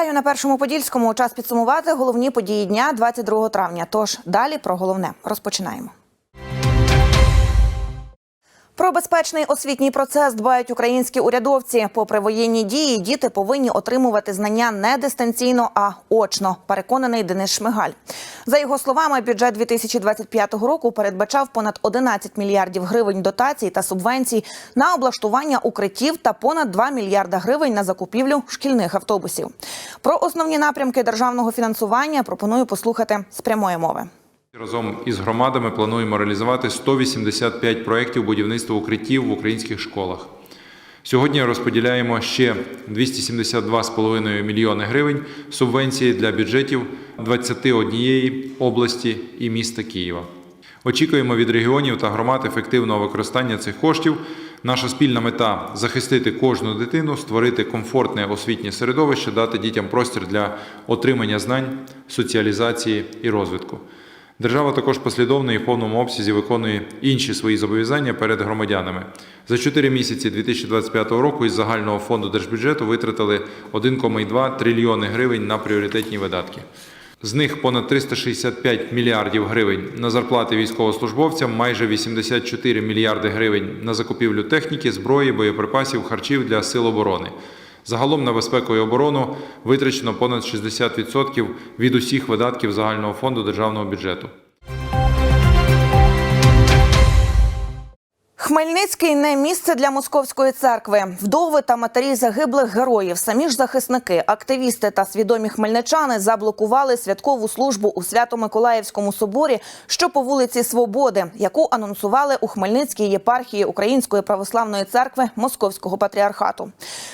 Вітаю на першому подільському. Час підсумувати головні події дня 22 травня. Тож далі про головне розпочинаємо. Про безпечний освітній процес дбають українські урядовці. Попри воєнні дії, діти повинні отримувати знання не дистанційно, а очно. Переконаний Денис Шмигаль. За його словами, бюджет 2025 року передбачав понад 11 мільярдів гривень дотацій та субвенцій на облаштування укриттів та понад 2 мільярда гривень на закупівлю шкільних автобусів. Про основні напрямки державного фінансування пропоную послухати з прямої мови. Разом із громадами плануємо реалізувати 185 проєктів будівництва укриттів в українських школах. Сьогодні розподіляємо ще 272,5 мільйони гривень субвенції для бюджетів 21 області і міста Києва. Очікуємо від регіонів та громад ефективного використання цих коштів. Наша спільна мета захистити кожну дитину, створити комфортне освітнє середовище, дати дітям простір для отримання знань, соціалізації і розвитку. Держава також послідовно і в повному обсязі виконує інші свої зобов'язання перед громадянами. За 4 місяці 2025 року із загального фонду держбюджету витратили 1,2 трильйони гривень на пріоритетні видатки. З них понад 365 мільярдів гривень на зарплати військовослужбовцям, майже 84 мільярди гривень на закупівлю техніки, зброї, боєприпасів, харчів для сил оборони. Загалом на безпеку і оборону витрачено понад 60% від усіх видатків загального фонду державного бюджету. Хмельницький не місце для московської церкви. Вдови та матері загиблих героїв, самі ж захисники, активісти та свідомі хмельничани заблокували святкову службу у Свято-Миколаївському соборі, що по вулиці Свободи, яку анонсували у Хмельницькій єпархії Української православної церкви Московського патріархату.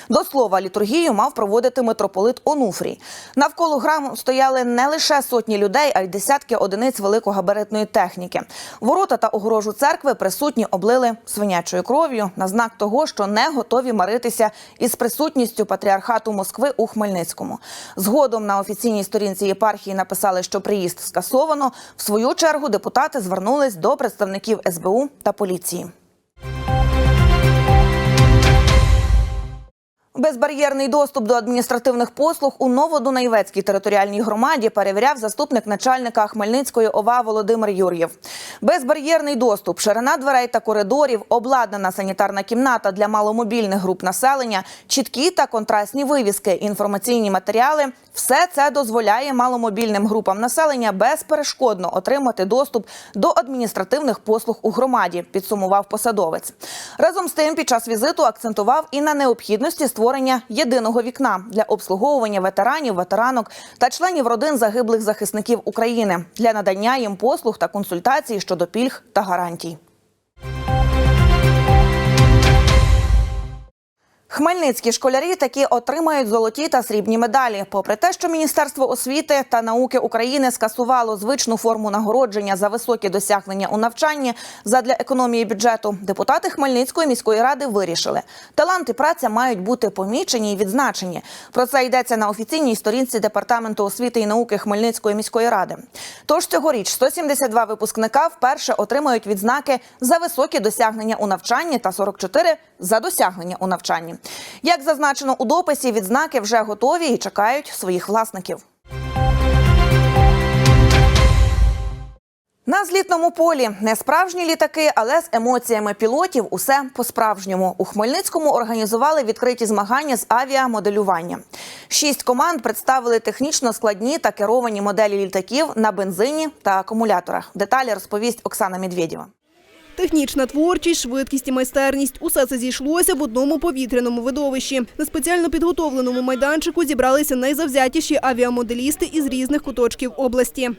До слова, літургію мав проводити митрополит Онуфрій. Навколо храму стояли не лише сотні людей, а й десятки одиниць великогабаритної техніки. Ворота та огорожу церкви присутні облили свинячою кров'ю на знак того, що не готові миритися із присутністю патріархату Москви у Хмельницькому. Згодом на офіційній сторінці єпархії написали, що приїзд скасовано. В свою чергу депутати звернулись до представників СБУ та поліції. Безбар'єрний доступ до адміністративних послуг у Новодунайвецькій територіальній громаді перевіряв заступник начальника Хмельницької ОВА Володимир Юр'єв. Безбар'єрний доступ, ширина дверей та коридорів, обладнана санітарна кімната для маломобільних груп населення, чіткі та контрастні вивіски, інформаційні матеріали – все це дозволяє маломобільним групам населення безперешкодно отримати доступ до адміністративних послуг у громаді, підсумував посадовець. Разом з тим, під час візиту акцентував і на необхідності створення єдиного вікна для обслуговування ветеранів, ветеранок та членів родин загиблих захисників України для надання їм послуг та консультацій щодо пільг та гарантій. Хмельницькі школярі таки отримають золоті та срібні медалі. Попри те, що Міністерство освіти та науки України скасувало звичну форму нагородження за високі досягнення у навчанні задля економії бюджету, депутати Хмельницької міської ради вирішили, талант і праця мають бути помічені і відзначені. Про це йдеться на офіційній сторінці департаменту освіти і науки Хмельницької міської ради. Тож цьогоріч 172 випускника вперше отримають відзнаки за високі досягнення у навчанні та 44 – за досягнення у навчанні. Як зазначено у дописі, відзнаки вже готові і чекають своїх власників. На злітному полі не справжні літаки, але з емоціями пілотів усе по-справжньому. У Хмельницькому організували відкриті змагання з авіамоделювання. Шість команд представили технічно складні та керовані моделі літаків на бензині та акумуляторах. Деталі розповість Оксана Медведєва. Технічна творчість, швидкість і майстерність – усе це зійшлося в одному повітряному видовищі. На спеціально підготовленому майданчику зібралися найзавзятіші авіамоделісти із різних куточків області.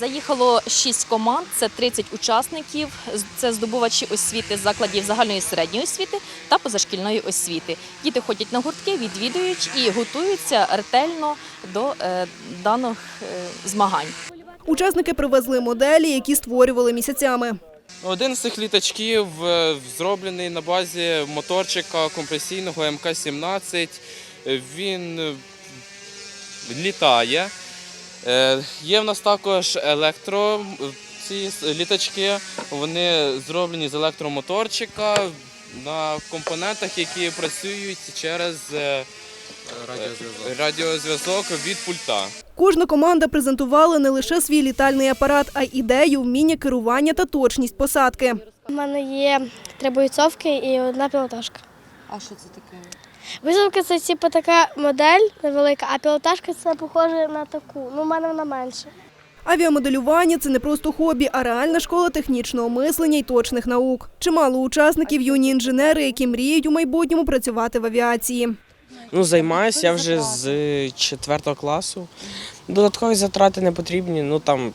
Заїхало шість команд, це 30 учасників. Це здобувачі освіти закладів загальної середньої освіти та позашкільної освіти. Діти ходять на гуртки, відвідують і готуються ретельно до е, даних е, змагань. Учасники привезли моделі, які створювали місяцями. Один з цих літачків е, зроблений на базі моторчика компресійного МК-17. Е, Він е, літає. Є в нас також електро ці літачки. Вони зроблені з електромоторчика на компонентах, які працюють через радіозв'язок від пульта. Кожна команда презентувала не лише свій літальний апарат, а й ідею, вміння керування та точність посадки. У мене є три бойцовки і одна пілотажка. А що це таке? Бойцовка це типу така модель невелика, а пілотажка це похоже на таку. Ну, у мене вона менша. Авіамоделювання це не просто хобі, а реальна школа технічного мислення й точних наук. Чимало учасників юні інженери, які мріють у майбутньому працювати в авіації. Ну, займаюся я вже з 4 класу. Додаткові затрати не потрібні. Ну там,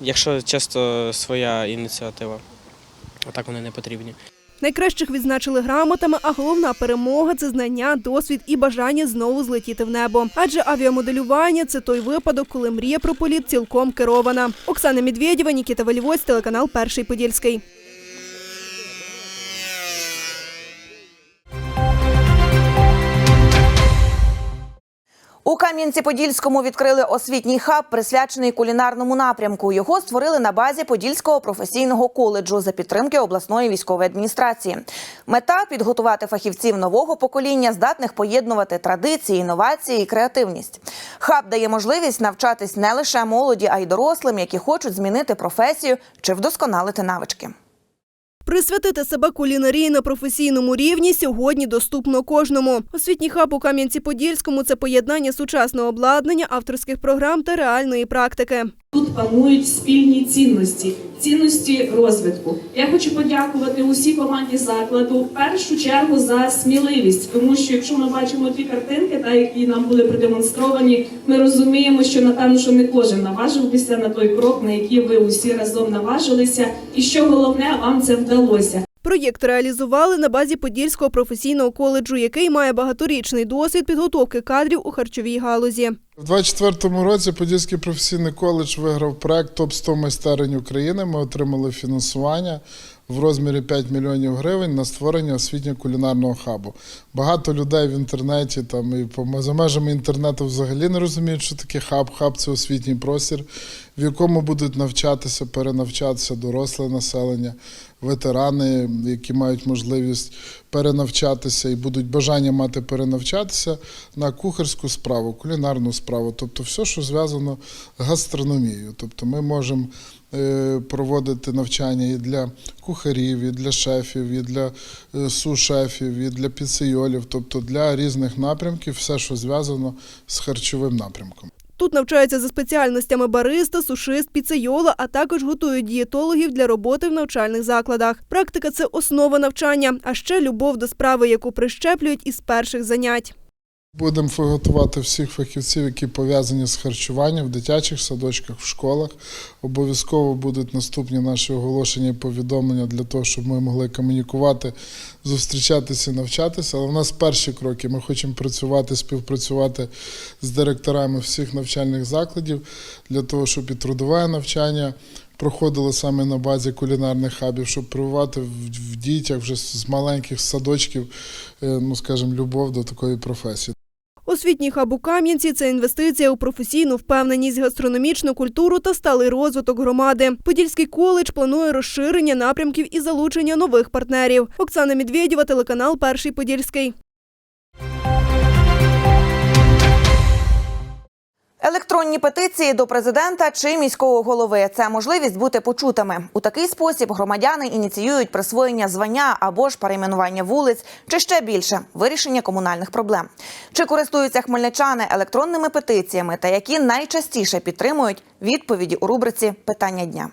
якщо чисто своя ініціатива, а так вони не потрібні. Найкращих відзначили грамотами, а головна перемога це знання, досвід і бажання знову злетіти в небо. Адже авіамоделювання це той випадок, коли мрія про політ цілком керована. Оксана Медведєва, Нікіта Валівоць, телеканал Перший Подільський. Кам'янці-Подільському відкрили освітній хаб, присвячений кулінарному напрямку. Його створили на базі Подільського професійного коледжу за підтримки обласної військової адміністрації. Мета підготувати фахівців нового покоління, здатних поєднувати традиції, інновації і креативність. Хаб дає можливість навчатись не лише молоді, а й дорослим, які хочуть змінити професію чи вдосконалити навички. Присвятити себе кулінарії на професійному рівні сьогодні доступно кожному. Освітній хаб у Кам'янці-Подільському це поєднання сучасного обладнання, авторських програм та реальної практики. Тут панують спільні цінності, цінності розвитку. Я хочу подякувати усій команді закладу в першу чергу за сміливість, тому що якщо ми бачимо ті картинки, та які нам були продемонстровані, ми розуміємо, що напевно, що не кожен наважився на той крок, на який ви усі разом наважилися, і що головне, вам це вдалося. Проєкт реалізували на базі Подільського професійного коледжу, який має багаторічний досвід підготовки кадрів у харчовій галузі. У 2024 році Подільський професійний коледж виграв проект Топ 100 майстерень України. Ми отримали фінансування в розмірі 5 мільйонів гривень на створення освітньо-кулінарного хабу. Багато людей в інтернеті там і за межами інтернету взагалі не розуміють, що таке хаб. Хаб це освітній простір, в якому будуть навчатися, перенавчатися доросле населення, ветерани, які мають можливість перенавчатися і будуть бажання мати перенавчатися на кухарську справу, кулінарну справу, тобто все, що зв'язано з гастрономією. Тобто ми можемо проводити навчання і для кухарів, і для шефів, і для е, су-шефів, і для піцейолів, тобто для різних напрямків, все, що зв'язано з харчовим напрямком. Тут навчаються за спеціальностями бариста, сушист, піцейола, а також готують дієтологів для роботи в навчальних закладах. Практика це основа навчання, а ще любов до справи, яку прищеплюють із перших занять. Будемо готувати всіх фахівців, які пов'язані з харчуванням в дитячих садочках, в школах. Обов'язково будуть наступні наші оголошення і повідомлення для того, щоб ми могли комунікувати, зустрічатися навчатися. Але в нас перші кроки. Ми хочемо працювати, співпрацювати з директорами всіх навчальних закладів для того, щоб і трудове навчання проходило саме на базі кулінарних хабів, щоб прививати в, в дітях вже з маленьких садочків, е, ну скажімо, любов до такої професії. Освітній хаб у Кам'янці це інвестиція у професійну впевненість, гастрономічну культуру та сталий розвиток громади. Подільський коледж планує розширення напрямків і залучення нових партнерів. Оксана Медведєва, телеканал Перший Подільський. Електронні петиції до президента чи міського голови це можливість бути почутими. У такий спосіб громадяни ініціюють присвоєння звання або ж перейменування вулиць, чи ще більше вирішення комунальних проблем. Чи користуються хмельничани електронними петиціями та які найчастіше підтримують відповіді у рубриці Питання дня.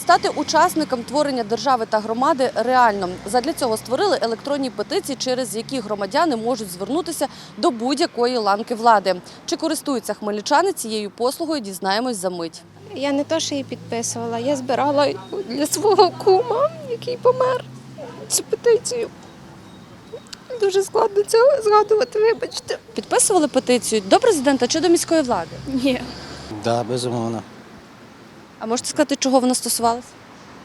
Стати учасником творення держави та громади реально. Задля цього створили електронні петиції, через які громадяни можуть звернутися до будь-якої ланки влади. Чи користуються хмельничани цією послугою, дізнаємось за мить. Я не то, що її підписувала, я збирала для свого кума, який помер, цю петицію. Дуже складно це згадувати, вибачте. Підписували петицію до президента чи до міської влади? Ні. Да, безумовно. А можете сказати, чого вона стосувалася?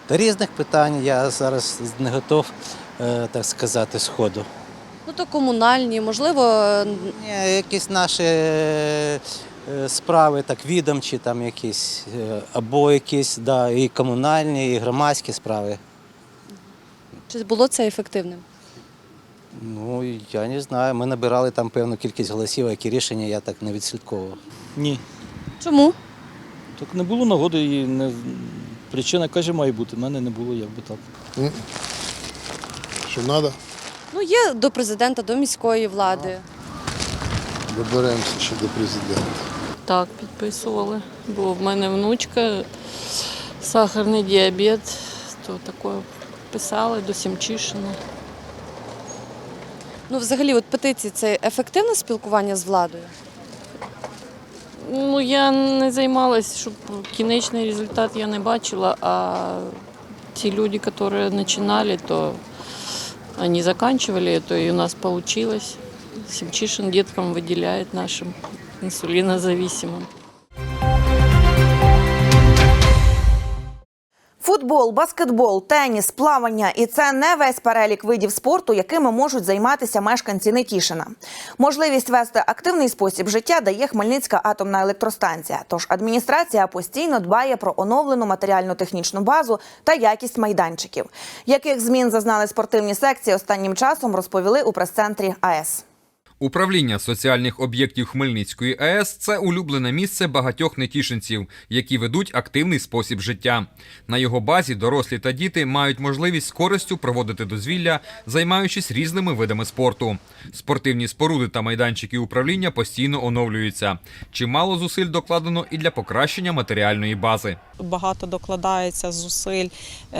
Та різних питань я зараз не готов, е, так сказати, сходу. Ну то комунальні, можливо, Ні, якісь наші е, справи, так відомчі, там якісь, е, або якісь, да, і комунальні, і громадські справи. чи було це ефективним? Ну, я не знаю. Ми набирали там певну кількість голосів, а які рішення я так не відслідковував. Ні. Чому? Так не було нагоди і не... причина каже має бути. У мене не було, як би так. Що треба? Ну, є до президента, до міської влади. Доберемося ще до президента. Так, підписували. Бо в мене внучка, сахарний діабет, то таке писали до Сімчишина. Ну, взагалі, от петиції це ефективне спілкування з владою? Ну, я не займалась, щоб кінечний результат я не бачила, а ті люди, які починали, то вони закінчували, то і у нас вийшло. Сімчишин діткам виділяє нашим інсулінозависимим. Футбол, баскетбол, теніс, плавання і це не весь перелік видів спорту, якими можуть займатися мешканці Нетішина. Можливість вести активний спосіб життя дає Хмельницька атомна електростанція. Тож адміністрація постійно дбає про оновлену матеріально-технічну базу та якість майданчиків. Яких змін зазнали спортивні секції останнім часом, розповіли у прес-центрі АЕС. Управління соціальних об'єктів Хмельницької АЕС це улюблене місце багатьох нетішинців, які ведуть активний спосіб життя. На його базі дорослі та діти мають можливість з користю проводити дозвілля, займаючись різними видами спорту. Спортивні споруди та майданчики управління постійно оновлюються. Чимало зусиль докладено і для покращення матеріальної бази. Багато докладається зусиль е,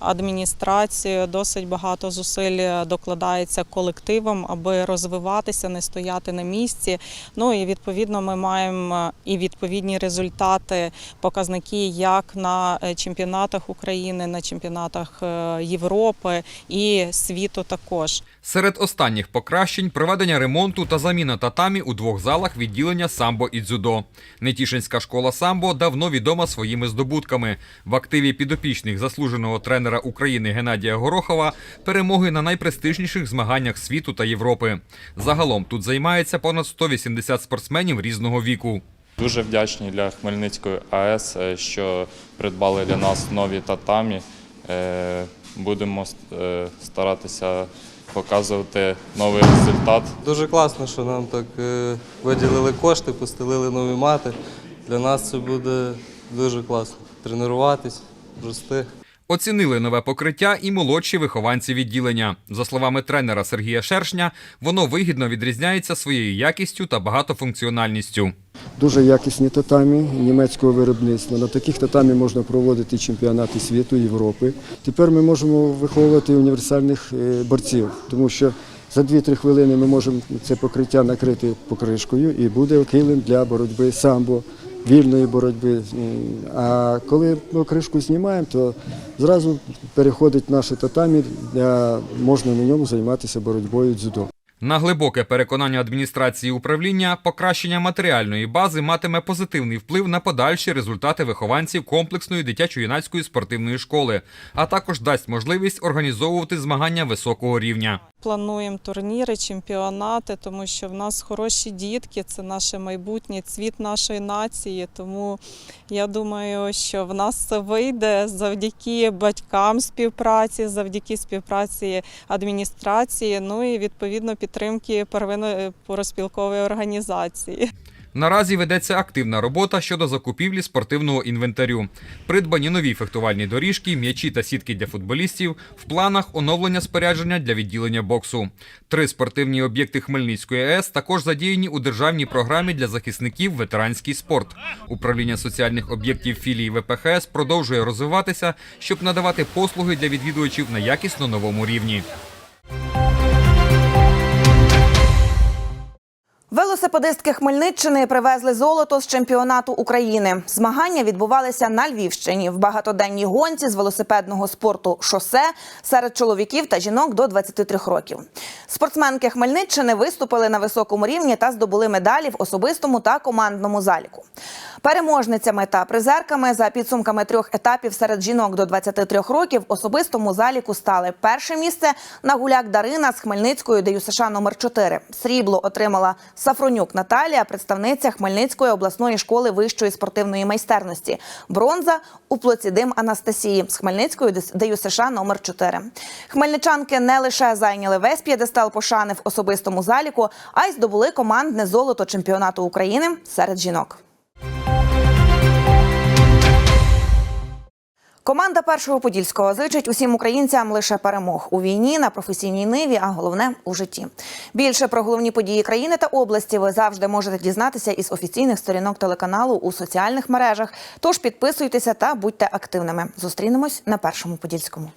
адміністрацією, досить багато зусиль докладається колективом, аби розвиватися, не стояти на місці. Ну і відповідно ми маємо і відповідні результати, показники як на е, чемпіонатах України, на чемпіонатах е, Європи і світу також. Серед останніх покращень проведення ремонту та заміна татамі у двох залах відділення самбо і дзюдо. Нетішинська школа самбо давно відома своїми здобутками. В активі підопічних заслуженого тренера України Геннадія Горохова перемоги на найпрестижніших змаганнях світу та Європи. Загалом тут займається понад 180 спортсменів різного віку. Дуже вдячні для Хмельницької АЕС, е, що придбали для нас нові татамі. Е, Будемо е, старатися показувати новий результат. Дуже класно, що нам так е, виділили кошти, постелили нові мати. Для нас це буде дуже класно. Тренуватись, рости. Оцінили нове покриття і молодші вихованці відділення. За словами тренера Сергія Шершня, воно вигідно відрізняється своєю якістю та багатофункціональністю. Дуже якісні татамі німецького виробництва. На таких татамі можна проводити чемпіонати світу, Європи. Тепер ми можемо виховувати універсальних е, борців, тому що за 2-3 хвилини ми можемо це покриття накрити покришкою і буде килим для боротьби самбо, вільної боротьби. А коли ми кришку знімаємо, то зразу переходить наше татамі, для можна на ньому займатися боротьбою дзюдо. На глибоке переконання адміністрації управління, покращення матеріальної бази матиме позитивний вплив на подальші результати вихованців комплексної дитячо-юнацької спортивної школи, а також дасть можливість організовувати змагання високого рівня. Плануємо турніри, чемпіонати, тому що в нас хороші дітки, це наше майбутнє, цвіт нашої нації. Тому я думаю, що в нас це вийде завдяки батькам співпраці, завдяки співпраці адміністрації, ну і відповідно підтримки первинної порозпілкової організації. Наразі ведеться активна робота щодо закупівлі спортивного інвентарю. Придбані нові фехтувальні доріжки, м'ячі та сітки для футболістів. В планах оновлення спорядження для відділення боксу. Три спортивні об'єкти Хмельницької АЕС також задіяні у державній програмі для захисників ветеранський спорт. Управління соціальних об'єктів філії ВПХС продовжує розвиватися, щоб надавати послуги для відвідувачів на якісно новому рівні. Велосипедистки Хмельниччини привезли золото з чемпіонату України. Змагання відбувалися на Львівщині в багатоденній гонці з велосипедного спорту шосе серед чоловіків та жінок до 23 років. Спортсменки Хмельниччини виступили на високому рівні та здобули медалі в особистому та командному заліку. Переможницями та призерками за підсумками трьох етапів серед жінок до 23 років в особистому заліку стали перше місце Нагуляк Дарина з Хмельницької ДЮСШ номер 4 Срібло отримала Сафронюк Наталія, представниця Хмельницької обласної школи вищої спортивної майстерності. Бронза у Плоцідим Анастасії з Хмельницької США номер 4. Хмельничанки не лише зайняли весь п'єдестал пошани в особистому заліку, а й здобули командне золото чемпіонату України серед жінок. Команда першого подільського зичить усім українцям лише перемог у війні на професійній ниві, а головне у житті. Більше про головні події країни та області ви завжди можете дізнатися із офіційних сторінок телеканалу у соціальних мережах. Тож підписуйтеся та будьте активними. Зустрінемось на першому подільському.